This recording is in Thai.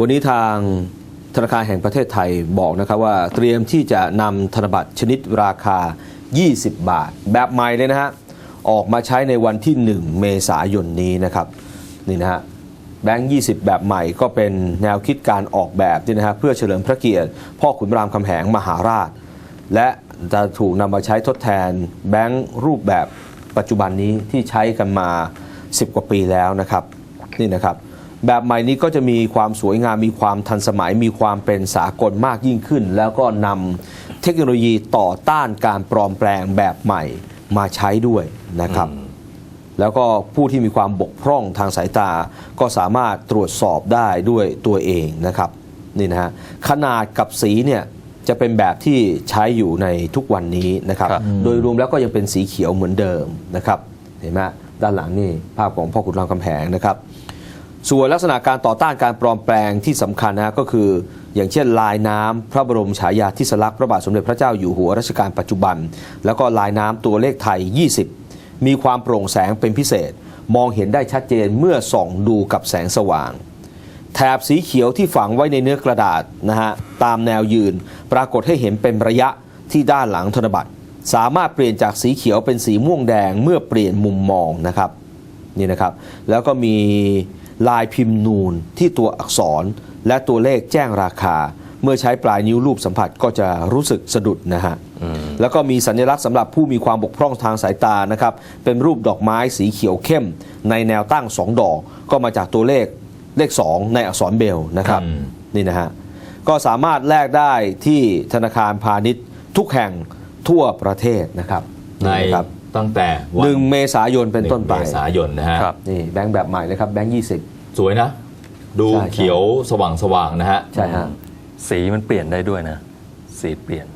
วันนี้ทางธนาคารแห่งประเทศไทยบอกนะครับว่าเตรียมที่จะนำธนบัตรชนิดราคา 20 บาท แบบใหม่เลยนะฮะ ออกมาใช้ในวันที่ 1 เมษายนนี้นะครับนี่นะฮะแบงค์20 แบบใหม่ก็เป็นแนวคิดการออกแบบนี่นะฮะเพื่อเฉลิมพระเกียรติ พ่อขุนรามคำแหงมหาราช และจะถูกนำมาใช้ทดแทนแบงค์รูปแบบปัจจุบันนี้ที่ใช้กันมา 10 กว่าปีแล้วนะครับนี่นะครับ แบบใหม่นี้ก็จะมีความสวยงามมีความทันสมัยมีความเป็นสากลมากยิ่งขึ้น แล้วก็นำเทคโนโลยีต่อต้านการปลอมแปลงแบบใหม่มาใช้ด้วยนะครับ แล้วก็ผู้ที่มีความบกพร่องทางสายตาก็สามารถตรวจสอบได้ด้วยตัวเองนะครับนี่นะฮะขนาดกับสีเนี่ยจะเป็นแบบที่ใช้อยู่ในทุกวันนี้นะครับครับโดยรวมแล้วก็ยังเป็นสีเขียวเหมือนเดิมนะครับ เห็นไหมด้านหลังนี่ภาพของพ่อขุนรามคำแหงนะครับ ส่วนลักษณะการต่อต้านการปลอมแปลงที่สำคัญนะก็คือ อย่างเช่นลายน้ำพระบรมฉายาธิสลักษณ์พระบาทสมเด็จพระเจ้าอยู่หัวรัชกาลปัจจุบัน แล้วก็ลายน้ำตัวเลขไทย 20 มีความโปร่งแสงเป็นพิเศษ มองเห็นได้ชัดเจนเมื่อส่องดูกับแสงสว่าง แถบสีเขียวที่ฝังไว้ในเนื้อกระดาษนะฮะตามแนวยืน ปรากฏให้เห็นเป็นระยะที่ด้านหลังธนบัตร สามารถเปลี่ยนจากสีเขียวเป็นสีม่วงแดงเมื่อเปลี่ยนมุมมองนะครับนี่นะครับ แล้วก็มี ลายพิมพ์นูนที่ตัวอักษร และตัวเลขแจ้งราคา เมื่อใช้ปลายนิ้วรูปสัมผัสก็จะรู้สึกสะดุดนะฮะแล้วก็มีสัญลักษณ์สำหรับผู้มีความบกพร่องทางสายตานะครับ เป็นรูปดอกไม้สีเขียวเข้ม ในแนวตั้ง2ดอก ก็มาจากตัวเลขเลข 2 ในอักษรเบลนะครับอืมนี่นะฮะก็สามารถแลกได้ที่ธนาคารพาณิชย์ทุกแห่งทั่วประเทศนะครับในนี่นะครับ ตั้งแต่วัหนึ่งเมษายนเป็นต้นไป หงเมษายนนะฮะ ครับ นี่แบงค์แบบใหม่เลยครับแบงค์ยี่สิบ สวยนะ ดูใช่ใช่เขียวสว่างสว่างๆนะฮะ ใช่ฮะ สีมันเปลี่ยนได้ด้วยนะ สีเปลี่ยน